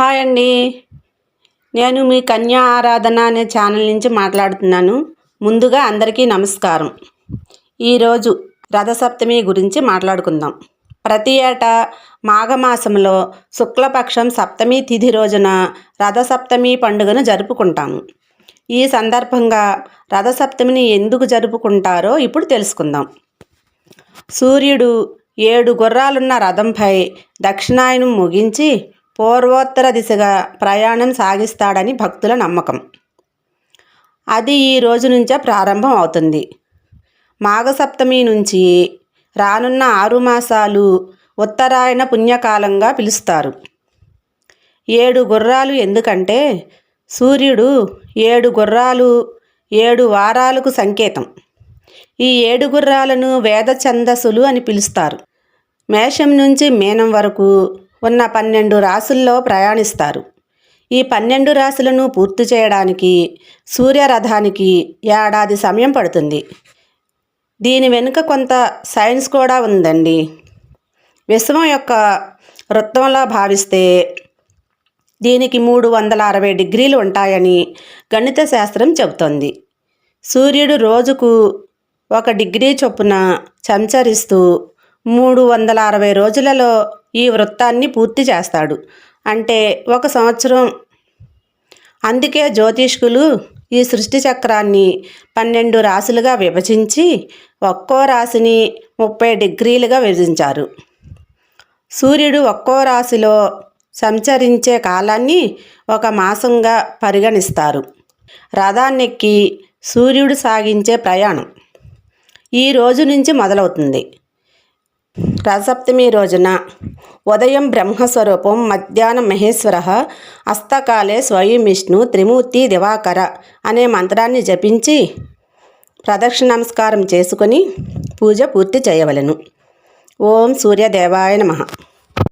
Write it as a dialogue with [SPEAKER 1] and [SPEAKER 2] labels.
[SPEAKER 1] Hi అండి. నేను మీ కన్యా ఆరాధన అనే ఛానల్ నుంచి మాట్లాడుతున్నాను. ముందుగా అందరికీ నమస్కారం. ఈరోజు రథసప్తమి గురించి మాట్లాడుకుందాం. ప్రతి ఏటా మాఘమాసంలో శుక్లపక్షం సప్తమి తిథి రోజున రథసప్తమి పండుగను జరుపుకుంటాము. ఈ సందర్భంగా రథసప్తమిని ఎందుకు జరుపుకుంటారో ఇప్పుడు తెలుసుకుందాం. సూర్యుడు ఏడు గుర్రాలున్న రథంపై దక్షిణాయనం ముగించి పూర్వోత్తర దిశగా ప్రయాణం సాగిస్తాడని భక్తుల నమ్మకం. అది ఈ రోజు నుంచే ప్రారంభం అవుతుంది. మాఘసప్తమి నుంచి రానున్న ఆరు మాసాలు ఉత్తరాయణ పుణ్యకాలంగా పిలుస్తారు. ఏడు గుర్రాలు ఎందుకంటే సూర్యుడు ఏడు గుర్రాలు ఏడు వారాలకు సంకేతం. ఈ ఏడు గుర్రాలను వేద ఛందస్సులు అని పిలుస్తారు. మేషం నుంచి మీనం వరకు ఉన్న పన్నెండు రాసుల్లో ప్రయాణిస్తారు. ఈ పన్నెండు రాశులను పూర్తి చేయడానికి సూర్యరథానికి ఏడాది సమయం పడుతుంది. దీని వెనుక కొంత సైన్స్ కూడా ఉందండి. విశ్వం యొక్క వృత్తంలా భావిస్తే దీనికి మూడు వందల అరవై డిగ్రీలు ఉంటాయని గణిత శాస్త్రం చెబుతోంది. సూర్యుడు రోజుకు ఒక డిగ్రీ చొప్పున సంచరిస్తూ మూడు వందల అరవై రోజులలో ఈ వృత్తాన్ని పూర్తి చేస్తాడు. అంటే ఒక సంవత్సరం. అందుకే జ్యోతిష్కులు ఈ సృష్టి చక్రాన్ని పన్నెండు రాశులుగా విభజించి ఒక్కో రాశిని ముప్పై డిగ్రీలుగా విభజించారు. సూర్యుడు ఒక్కో రాశిలో సంచరించే కాలాన్ని ఒక మాసంగా పరిగణిస్తారు. రథాన్నెక్కి సూర్యుడు సాగించే ప్రయాణం. ఈ రోజు నుంచి మొదలవుతుంది. రథసప్తమి రోజున ఉదయం బ్రహ్మస్వరూపం మధ్యాహ్నం మహేశ్వర హస్తకాలే స్వయం విష్ణు త్రిమూర్తి దివాకర అనే మంత్రాన్ని జపించి ప్రదక్షిణ నమస్కారం చేసుకొని పూజ పూర్తి చేయవలెను. ఓం సూర్యదేవాయ నమ.